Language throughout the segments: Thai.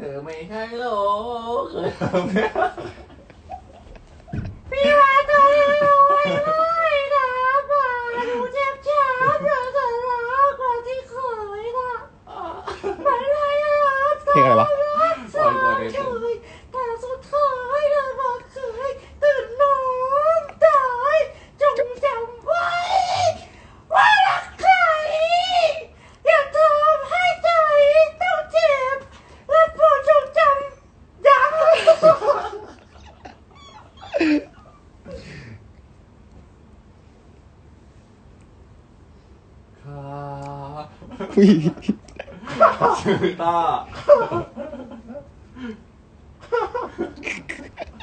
เธอไม่ให้โลกเคยพี่ว่าเธอไม่ไม่นะบ่าหนูเจ็บช้ำเหลือเกินแล้วกว่าที่เคยนะมันอะไรอะเพลงอะไรวะสาวเฉยแต่สุดท้ายเธอบอกเคยตื่นนอนตายจงจำไว้ ว่ารักใครอย่าทำให้ใจต้องเจ็บ และโปรดจงจำยัง ค่ะอุ้ยชื่อตา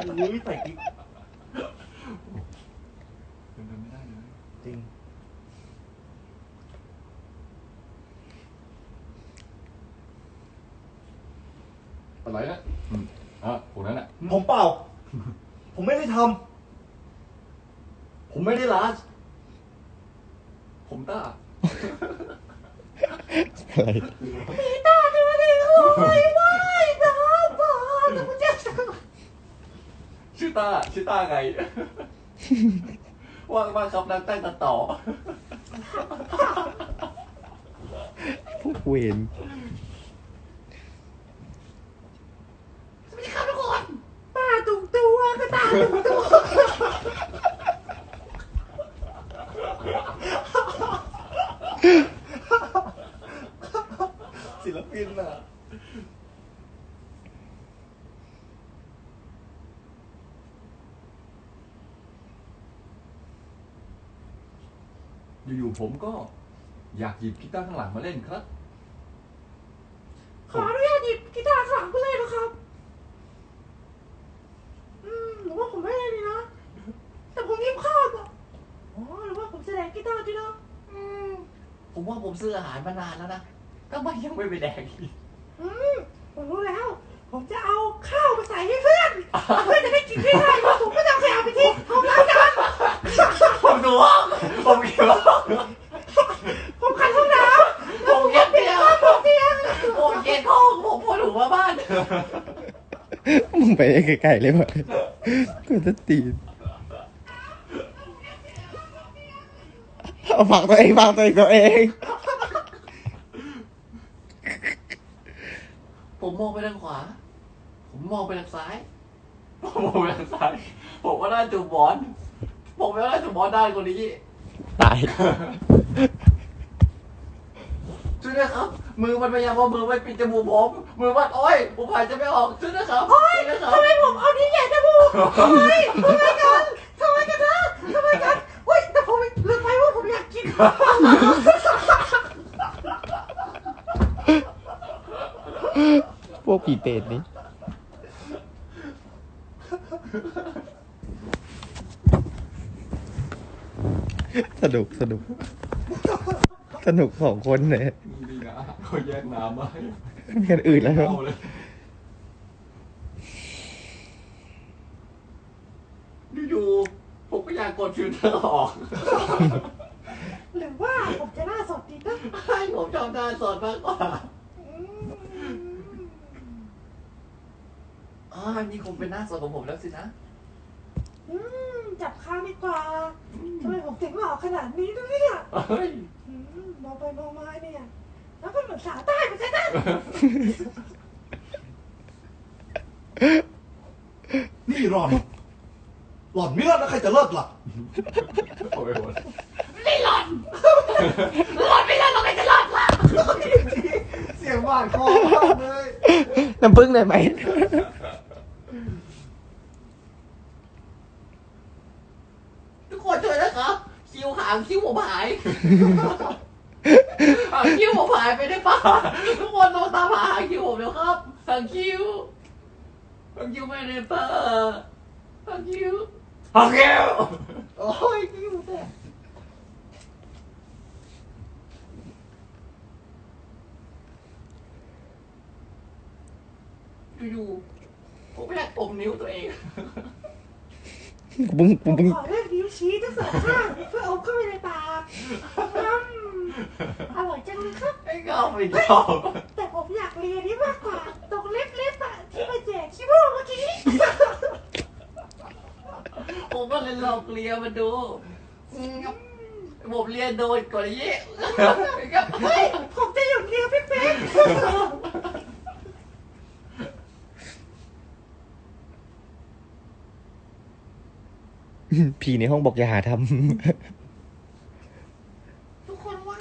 อุ้ยใส่กิ๊ก เป็นไปไม่ได้เลย จริง อะไรนะอืมอะพวกนั้นอะ ผมเปล่า ผมไม่ได้ทผมไม่ได้ลาสผมต้าอะไรมีตาดูดิโอ้ยไม่นะบ้าหนูเจ็บชื่อตาชื่อตาไง ว่างมากครับนักแต่งตัดต่อ พวกเวน สวัสดีครับทุกคนตาตุงตัวก็ตาตุงตัวำศิลปินอะ อยู่ๆ ผมก็อยากหยิบกีตาร์ข้างหลังมาเล่นครับ ขออนุญาตหยิบกีตาร์ฝังไปเลยนะครับ อืมหรือว่าผมไม่ได้ดีนะ แต่ผมยิ้มข้าวอะอ๋อหรือว่าผมแสดงกีตาร์ดีนะอืมผมว่าผมซื้ออาหารมานานแล้วนะทำไมยังไม่ไปแดกอีกอืมผมรู้แล้ว ผมจะเอาข้าวมาใส่ให้เพื่อน เพื่อนจะได้กินง่ายๆผมก็จะเอาขยะไปทิ้งผมล้างจาน ผมดูห้องผมเขียวผมขัดห้องน้ำผมเก็บเตียงผมเตียงผมเก็บห้องผมปวดหัวบ้านมึงไปไกลๆเลยวะกูจะตีนเอาฝังตัวเองฝังตัวเองตัวเอง ผมมองไปทางขวา ผมมองไปทางซ้าย ผมมองไปทางซ้าย ผมก็ได้จูบบอล ผมไม่ได้จูบบอลได้คนนี้ ตาย ช่วยด้วยครับ มือมันพยายามเอามือไปปิดจมูกผม มือมันโอ้ยผมหายใจไม่ออก ช่วยด้วยครับโอ๊ยช่วยด้วยครับ ทำไมผมเอาที่ใหญ่จมูกโอ๊ยทำไมกันทำไมกันนะทำไมกันโอ๊ยแต่ผมลืมไปว่าผมอยากกิน พวกผีเปรตนี้ สนุกสนุก สนุกสองคนเนี่ยดีนะเขาแยกน้ำมาให้มีกันอื่นแล้วเอาเลยอยู่ๆผมก็อยากกดฟิลเตอร์ออกหรือว่าผมจะหน้าสดดีนะให้ผมชอบหน้าสดมากกว่าอืมอ่านี่คงเป็นหน้าสดของผมแล้วสินะ อืม จับข้าวดีกว่าทำไมผมถึงหล่อขนาดนี้ด้วยเนี่ยเฮ้ยอืมมองไปมองมาเนี่ยแล้วก็เหมือนสาวใต้เหมือนกันนะนี่หล่อน หล่อนไม่เลิศแล้วใครจะเลิศล่ะ โอ้ยโอ้ยหล่อนไม่ได้หรอกไอ้จะหล่อนล่ะ เสียงหวานคอมากเลย น้ำพึ่งได้ไหม ทุกคนช่วยนะครับ คิวหางคิวผมหาย หางคิวผมหายไปได้ป่ะทุกคนต้องตามหาหางคิวผมแล้วครับหางคิวหางคิวไม่ได้ป่ะหางคิวหางคิวโอ้ยคิ้วแตกอยู่ๆผมไม่อยากอมนิ้วตัวเองมึงผมมึงขอเลือกนิ้ว ชี้ทั้งสองข้างเพื่อเอาเข้าไปในปากอร่อยจังเลยครับ ไอ้ก็เอาไปชอบแต่ผมอยากเรียนนี่มากกว่าตรงเล็บๆอะที่ไปแจกชิบูเมื่อกี้ ผมก็เลยลองเลียมาดูผมเรียนโดนก่อนเยอะ ผมจะหยุดเรียนพี่เป๊ก ผีในห้องบอกอย่าหาททุกคนว่า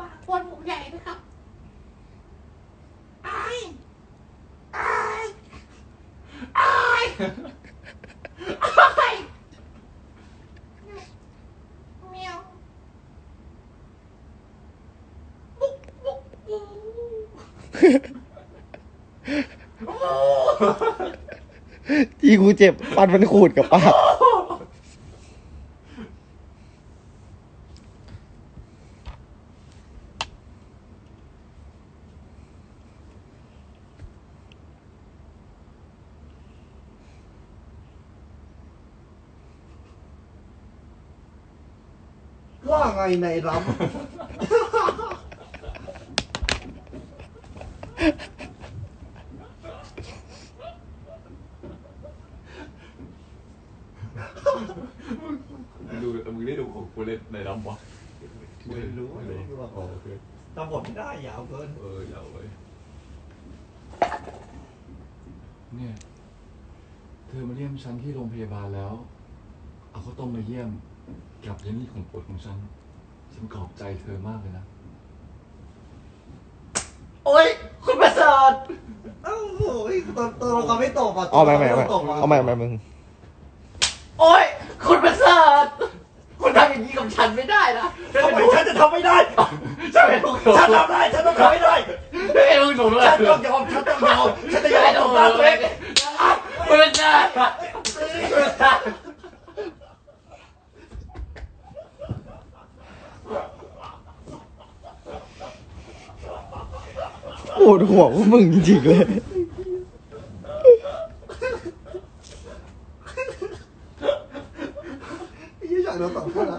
ปากควนผมใหญ่ไหมครับอายอายอายอายเมียวบุ๊กบุ๊กบุ๊กำ ที่กูเจ็บฟันมันขูดกับปาก ว่าไงในรำดูมึงได้ดูของกูเล่นในน้ำวะไม่รู้ไม่รู้ไม่รู้ว่าอ๋อโอเคทำผมไม่ได้ยาวเกิน เออเอาไว้เนี่ย เธอมาเยี่ยมฉันที่โรงพยาบาลแล้ว เอาข้าวต้มมาเยี่ยม กับยานี่ของโปรดของฉัน ฉันขอบใจเธอมากเลยนะ โอ้ยคุณประเสริฐเอ้าโอ้ยตัวตัวเราไม่ตกอะเอาใหม่ใหม่ตัวเอาใหม่เราเอาใหม่เอาใหม่มึงโอ้ยคุณประเสริฐคุณทำอย่างนี้กับฉันไม่ได้นะทำไมฉันจะทำไม่ได้ ฉันเป็นลูกหนูฉันทำได้ ฉันต้องทำไม่ได้เป็นลูกหนูเลยฉันต้องยอม ฉันต้องยอม ฉันจะยอมหนูทำตามตัวเลเอยงไม่ได้ไม่ได้ ปวดหัวพวกมึงจริงๆเลยยี่อยากโดนสองคนละ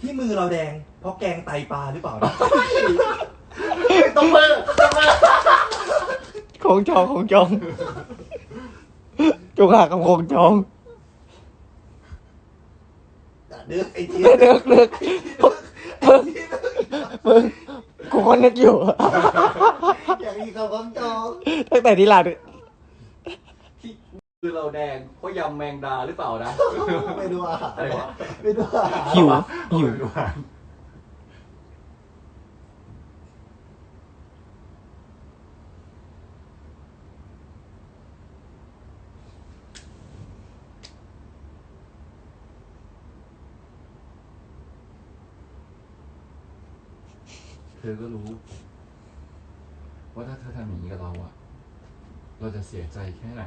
ที่มือ เราแดง เพราะแกงไตปลาหรือเปล่านะตบมือตบมือของจองของจองจงหากับของจองเดือกไอ้ทียเลิกเลิกเลิกมึงมึงกูก็นึกอยู่ อย่างนี้เขาของจองตั้งแต่ที่ร้านที่ คือเราแดงเพราะยำแมงดาหรือเปล่านะ ไปดูอาหารอะไรวะ ไปดูอาหารหิวหิวดูอะเธอก็รู้ ว่าถ้าเธอทำอย่างนี้กับเราอะเราจะเสียใจแค่ไหน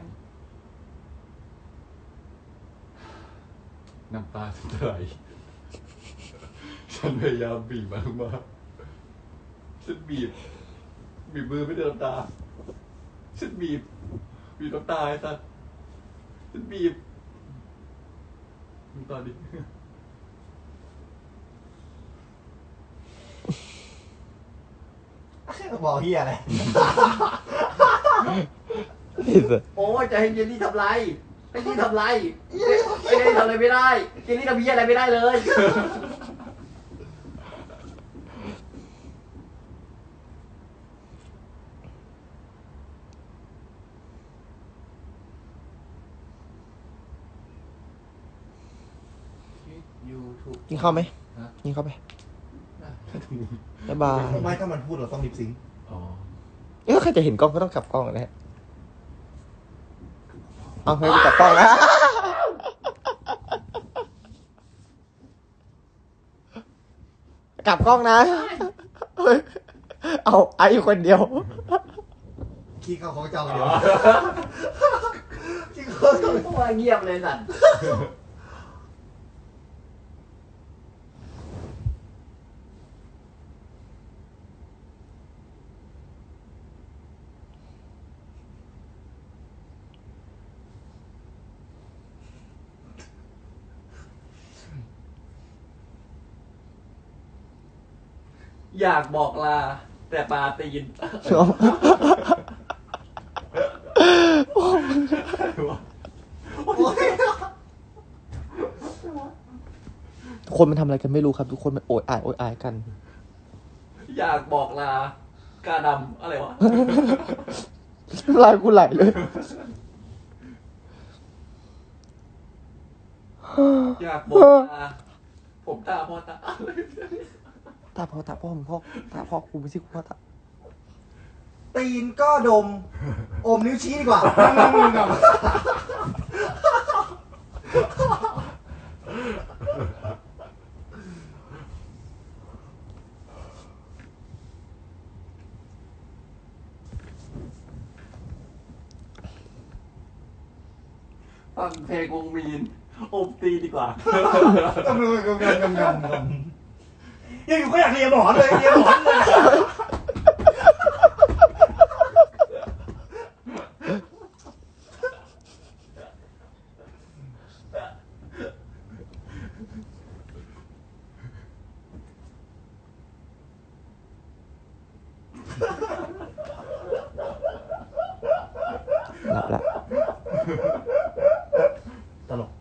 น้ำตาฉันจะไหลฉันพยายามบีบมันมากฉันบีบ บีบมือไม่ได้น้ำตา ฉันบีบ บีบน้ำตาไอ้สัสฉันบีบน้ำตาดิบอกเฮียอะไร โอ้ยจะให้เจนนี่ทำไร ให้เจนนี่ทำไรให้เจนนี่ทำอะไรไม่ได้เจนนี่ทำเพี้ยอะไรไม่ได้เลยยูทูบกินข้าวไหมฮะ กินข้าวไปบ๊ายบายไม่ถ้ามันพูดเราต้องลิปซิงค์อ๋อ เออใครจะเห็นกล้องก็ต้องกลับกล้องนะฮะ เอาเฮ้ยกลับกล้องนะกลับกล้องนะ เฮ้ย เอาไออยู่คนเดียว ขี้เข้าของจองเดียวขี้เข้าของว่าเงียบเลยสัตว์ อยากบอกลา แต่ปาตีนคนมันทำอะไรกันไม่รู้ครับ ทุกคนมันโอยอายโอยอายกัน อยากบอกลา กาดำอะไรวะลายกูไหลเลย อยากบอกลา ผมตาพอตา ตาพ่อตาพ่อมึงพ่อตาพ่อกูไม่ใช่กูพ่อตาตีนก็ดม อมนิ้วชี้ดีกว่าฟังเพลงวงมีนอมตีดีกว่า กำลังกำลังกำลัง กำลังยังอยู่ก็อยากเรียนหมอนเลยเรียนหมอนเลย หลับละ ตลก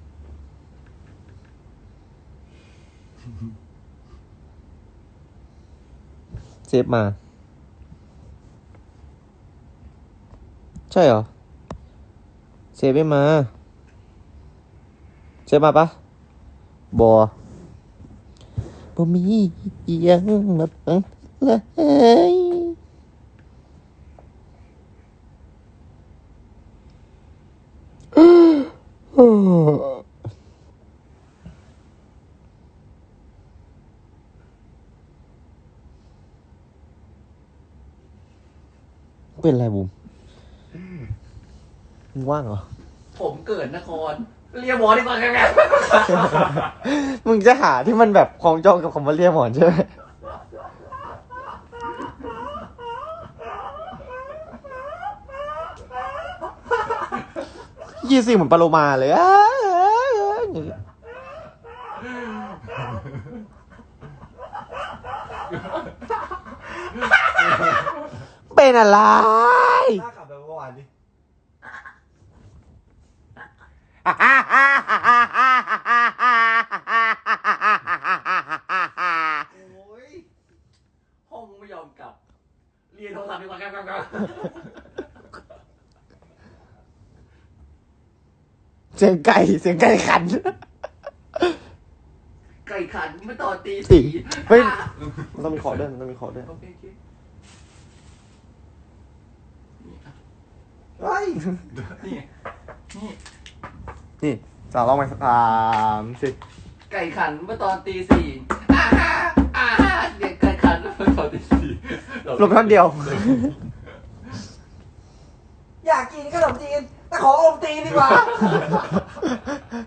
เซฟมา ใช่เหรอ เซฟไม่มา เซฟมาปะบอบอมียังมาตั้งเลย เป็นไรบุมมึงว่างเหรอ ผมเกิดนคร เรียกหมอดีกว่าแกมึงจะหาที่มันแบบคล้องจองกับคำว่าเรียกหมอนใช่ไหมยี่สิเหมือนปลาโลมาเลยอ้าอย่างงี้ เป็นอะไรหน้าขับแบบเมื่อวานดิโอ้ยห้องไม่ยอมกลับ เรียนโทรศัพท์ดีกว่าแกแกแกเสียงไก่เสียงไก่ขัน ไก่ขันเมื่อตอนตีสี่สี่เฮ้ยอะมันต้องมีขอด้วยมันต้องมีขอด้วย โอเคโอเคนี่อะ เฮ้ยนี่นี่นี่สาวลองมาสามสิไก่ขันเมื่อตอนตีสี่อ่าฮะอ่าฮะเด็กไก่ขันเมื่อตอนตีสี่ลบท่อนเดียว อยากกินขนมจีนแต่ขออมตีนดีกว่า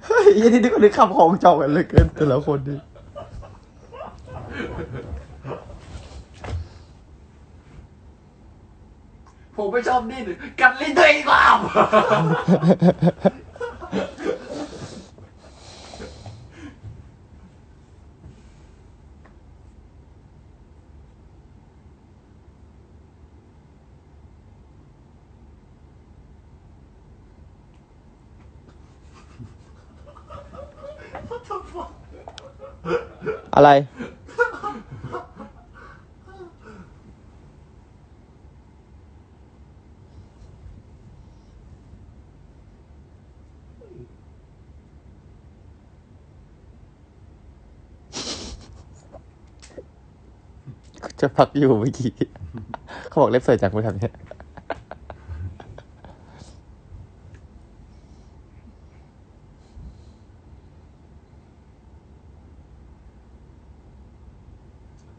เฮ้ยยี่นี่ก็นึกคำของจองกันเหลยเกินแต่ละคนดิ ผมไม่ชอบดิ้นกัดลิ้นตัวเองดีกว่าอะไร พักอยู่เมื่อกี้ เขาบอกเล็บสวยจังคุณทำเนี่ย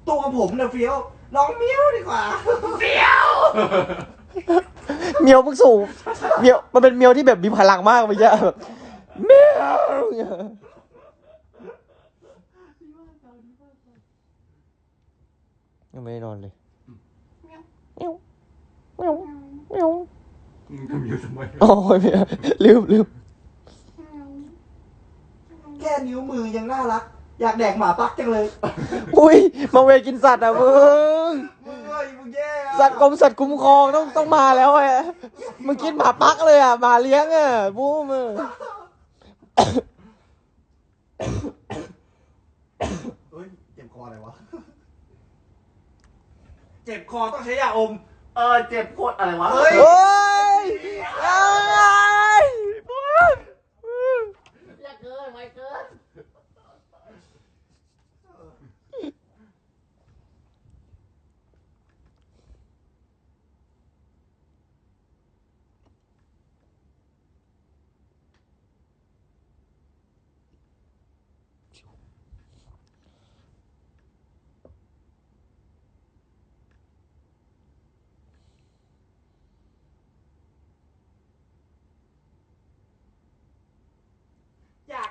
ตัวผมเนี่ยเฟี้ยวน้องเมี้ยวดีกว่าเดียว เมียวมึงสูงเมียวมันเป็นเมียวที่แบบมีพลังมากเมื่อกี้แบบเมียว ยังไม่ได้นอนเลยเมียวเมียวเมียวเมียวมึงทำอยู่ทำไมโอ้ยเมียวลืมลืมแค่นิ้วมือยังน่ารัก อยากแดกหมาปักจังเลย อุ้ยมาเวกินสัตว์อะมึงมึงเอ้ยมึงแย่อะสัตว์กรมสัตว์คุ้มครองต้องต้องมาแล้วไอ้มึงกินหมาปักเลยอะหมาเลี้ยงอะบูมอะเฮ้ยเจ็บคออะไรวะ เจ็บคอต้องใช้ยาอม เออเจ็บโคตรอะไรวะ เฮ้ยเฮ้ะไรบูม อย่าเกินไม่เกิน อยาก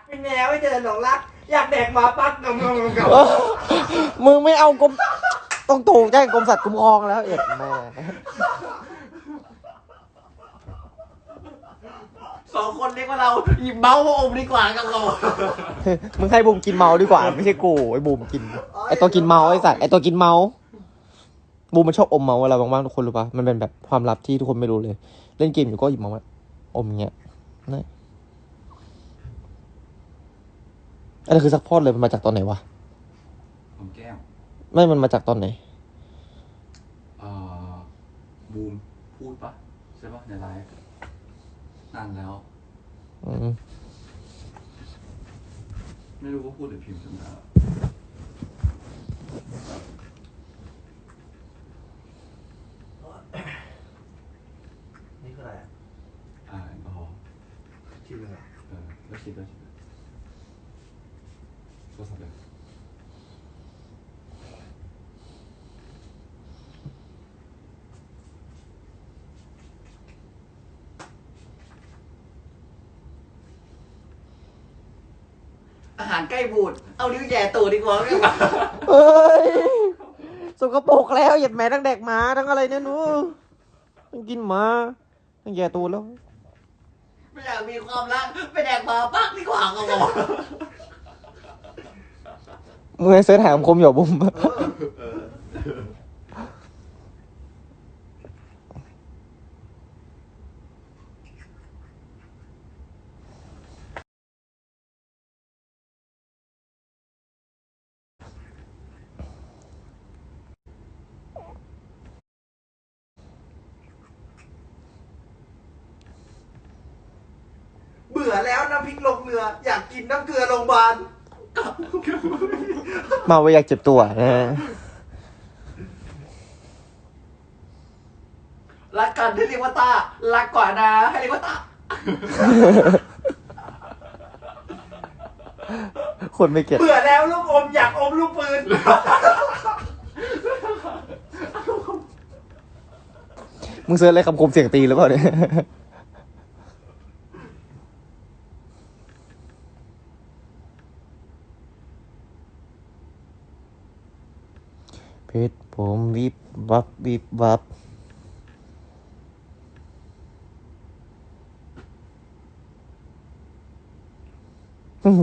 เป็นแมวให้เดินหลงรัก อยากแดกหมาปักงงงงงมึงไม่เอากรมต้องถูกแจ้งกรมสัตว์คุ้มครองแล้วเอ็ดแม่สองคนเรียกว่าเราหยิบเมาส์มาอมดีกว่ากับเรามึงให้บูมกินเมาดีกว่า ไม่ใช่กูไอ้บูมกินไอ้ตัวกินเมาไอ้สัตว์ไอ้ตัวกินเมาบูมมันชอบอมเมาเวลาบางๆทุกคนรู้ปะมันเป็นแบบความลับที่ทุกคนไม่รู้เลย เล่นเกมอยู่ก็หยิบเมามาอมอย่างเงี้ยนี่ อันนี้คือซักพอดเลยมันมาจากตอนไหนวะผมแก้วไม่มันมาจากตอนไหนเอ่อบูมพูดปะใช่ปะในไลฟ์นานแล้ว อืมไม่รู้ว่าพูดหรือพิมพ์จำได้ละ นี่คืออะไรอะ อ่าแอลกอฮอล์ ชื่ออะไร เออแล้วคิดแล้วคิดแล้วโทรศัพท์เลย อาหาร ใกล้บูด เอานิ้วแย่ตูดดีกว่าเอ้ยสกปรกแล้วเหยียดแม่ทั้งแดกหมาทั้งอะไรเนี่ยหนูทั้งกินหมาทั้งแย่ตัวแล้วไม่อยากมีความรักไปแดกหมาปักดีกว่าก็บอกมึงให้เสิร์ชหาคำคมอยู่บุ้ม เบื่อแล้วน้ำพริก ลงเรือ อยากกินน้ำเกลือโรงพยาบาลมาไว้อยากเจ็บตัวนะฮะรักกันที่เรียกว่าตารักกว่านะ ให้เรียกว่าตาคนไม่เก็ตเบื่อแล้วลูกอมอยากอมลูกปืน มึงเสิร์ชอะไรคำคมเสียงตีหรือเปล่าเนี่ย เพชรผมวิบวับวิบวับ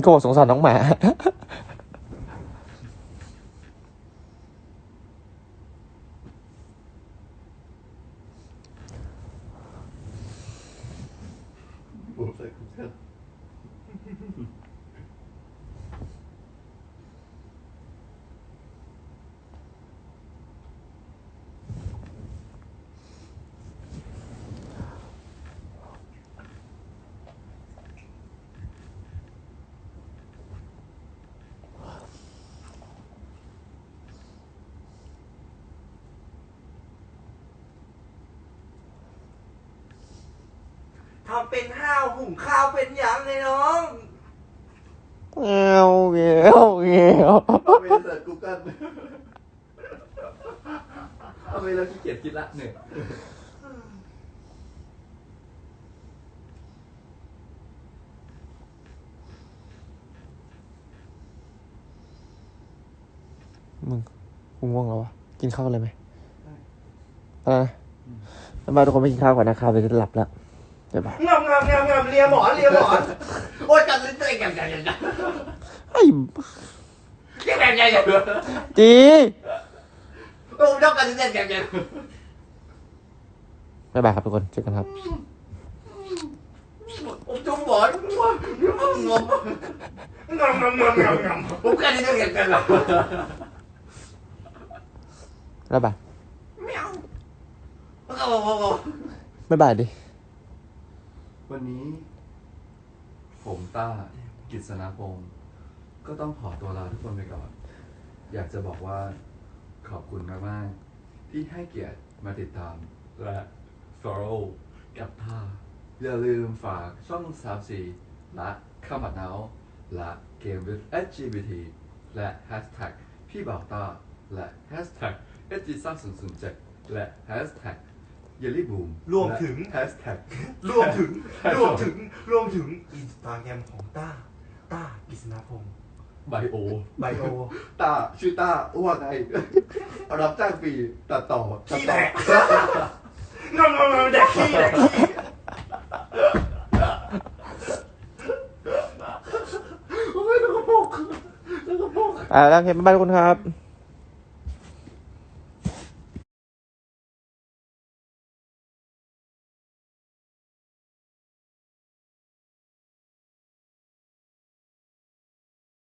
ก็สงสารน้องหมาบูมใส่คุกเกอร์ทำเป็นห้าวหุงข้าวเป็นหยังเลยน้องเงี้ยวเงี้ยวเงี้ยวเอาไปเสิร์ชกูเกิลเอาไปแล้วขี้เกียจคิดละเหนื่อยมึงกูง่วงแล้ววะกินข้าวกันเลยไหมอะไรนะแล้วมาทุกคนไปกินข้าวก่อนนะครับเดี๋ยวจะหลับแล้ว เดี๋ยวบายงามงามงามงามเลียหมอนเลียหมอนโอ้ยกันลิ้นตัวเองกันกันกันไอ้แกแบบใหญ่เลยจีโอ้ชอบการเต้นแกแบบใหญ่บ๊ายบายครับทุกคนเจอกันครับผมจุ่มบอลงมงมงำงำงำงำงำผมการเต้นแกแบบหรอบ๊ายบายไม่เอาไม่เอาไม่เอาบ๊ายบายดิ วันนี้ ผมต้ากิษณพงศ์ก็ต้องขอตัวลาทุกคนไปก่อน อยากจะบอกว่าขอบคุณมากๆที่ให้เกียรติมาติดตาม และ follow กับท่าอย่าลืมฝากช่อง 34 และข้าวผัดเนาและเกม with LGBT และ hashtag พี่บ่าวต้าและ hashtag s g 3 0 0 7และ hashtag เยลลี่บูมรวมถึงแฮชแท็กรวมถึงรวมถึงรวมถึงอินสตาแกรมของต้า ต้ากิษณพงศ์ไบโอไบโอต้าชื่อต้าว่าไงรับจ้างฟรีตัดต่อขี้แตกงำงำงำแดกขี้แดกขี้โอ้ยแล้วก็พกแล้วก็พกอ่าแล้วโอเคบ๊ายบายทุกคนครับ